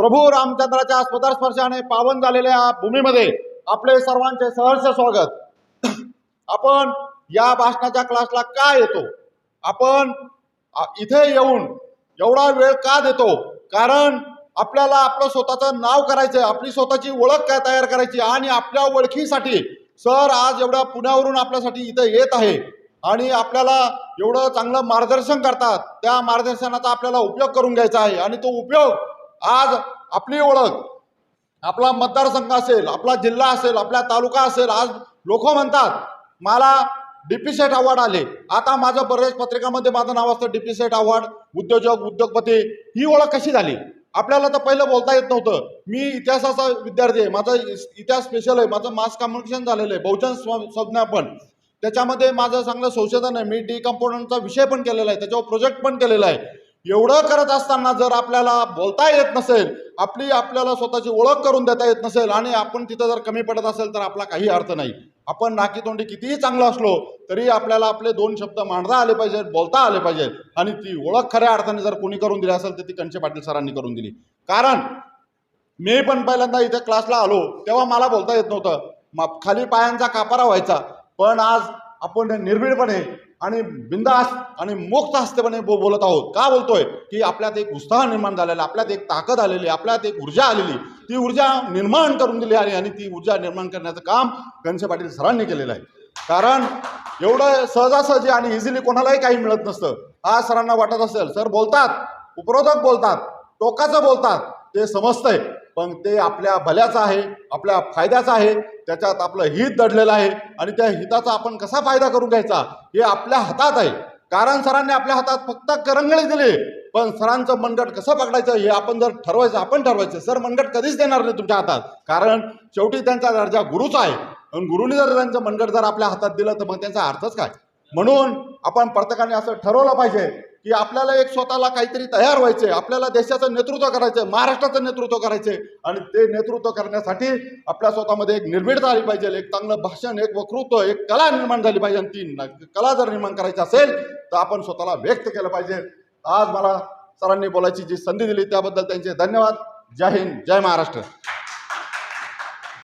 प्रभू रामचंद्राच्या स्वतः स्पर्शाने पावन झालेल्या भूमीमध्ये आपले सर्वांचे सहर्ष स्वागत. आपण या भाषणाच्या क्लासला का येतो? आपण इथे येऊन एवढा वेळ का देतो? कारण आपल्याला आपलं स्वतःचं नाव करायचं आपली स्वतःची ओळख काय तयार करायची आणि आपल्या ओळखीसाठी सर आज एवढ्या पुण्यावरून आपल्यासाठी इथं येत आहे आणि आपल्याला एवढं चांगलं मार्गदर्शन करतात. त्या मार्गदर्शनाचा आपल्याला उपयोग करून घ्यायचा आहे आणि तो उपयोग आज आपली ओळख आपला मतदारसंघ असेल आपला जिल्हा असेल आपला तालुका असेल आज लोक म्हणतात मला डीपी सेट अवॉर्ड आले. आता माझं बरेच पत्रिकामध्ये माझं नाव असतं डीपी सेट अवॉर्ड उद्योजक उद्योगपती. ही ओळख कशी झाली? आपल्याला तर पहिलं बोलता येत नव्हतं. मी इतिहासाचा विद्यार्थी आहे. माझा इतिहास स्पेशल आहे. माझं मास कम्युनिकेशन झालेलं आहे. बहुजन स्व- संज्ञापन त्याच्यामध्ये माझं चांगलं संशोधन आहे. मी डी कंपोनंटचा विषय पण केलेला आहे. त्याच्यावर प्रोजेक्ट पण केलेला आहे. एवढं करत असताना जर आपल्याला बोलता येत नसेल आपली आपल्याला स्वतःची ओळख करून देता येत नसेल आणि आपण तिथं जर कमी पडत असेल तर आपला काही अर्थ नाही. आपण नाकीतोंडी कितीही चांगलं असलो तरी आपल्याला आपले दोन शब्द मांडता आले पाहिजेत बोलता आले पाहिजेत. आणि ती ओळख खऱ्या अर्थाने जर कोणी करून दिली असेल तर ती कंचे पाटील सरांनी करून दिली. कारण मी पण पहिल्यांदा इथे क्लासला आलो तेव्हा मला बोलता येत नव्हतं. खाली पायांचा कापारा व्हायचा. पण आज आपण निर्भीडपणे आणि बिंदास आणि मुक्त हस्तेपणे बो बोलत आहोत. का बोलतोय? की आपल्यात एक उत्साह निर्माण झालेला आपल्यात एक ताकद आलेली आपल्यात एक ऊर्जा आलेली. ती ऊर्जा निर्माण करून दिली आहे आणि ती ऊर्जा निर्माण करण्याचं काम गणेश पाटील सरांनी केलेलं आहे. कारण एवढं सहजासहजी आणि इझिली कोणालाही काही मिळत नसतं. आज सरांना वाटत असेल सर बोलतात. उपरोधक बोलतात. टोकाचं बोलतात. ते समजतंय. पण ते आपल्या भल्याचं आहे आपल्या फायद्याचं आहे त्याच्यात आपलं हित दडलेलं आहे आणि त्या हिताचा आपण कसा फायदा करून घ्यायचा हे आपल्या हातात आहे. कारण सरांनी आपल्या हातात फक्त करंगळे दिले पण सरांचं मंडट कसं पकडायचं हे आपण जर ठरवायचं आपण ठरवायचं सर मंडट कधीच देणार नाही तुमच्या हातात. कारण शेवटी त्यांचा दर्जा गुरुचा आहे. आणि गुरुने जर त्यांचं मंडट जर आपल्या हातात दिलं तर मग त्यांचा अर्थच काय? म्हणून आपण प्रत्येकाने असं ठरवलं पाहिजे की आपल्याला एक स्वतःला काहीतरी तयार व्हायचे आपल्याला देशाचं नेतृत्व करायचं महाराष्ट्राचं नेतृत्व करायचे आणि ते नेतृत्व करण्यासाठी आपल्या स्वतःमध्ये एक निर्भीडता आली पाहिजे एक चांगलं भाषण एक वक्तृत्व एक कला निर्माण झाली पाहिजे. आणि ती कला जर निर्माण करायची असेल तर आपण स्वतःला व्यक्त केलं पाहिजे. आज मला सरांनी बोलायची जी संधी दिली त्याबद्दल त्यांचे धन्यवाद. जय हिंद जय महाराष्ट्र.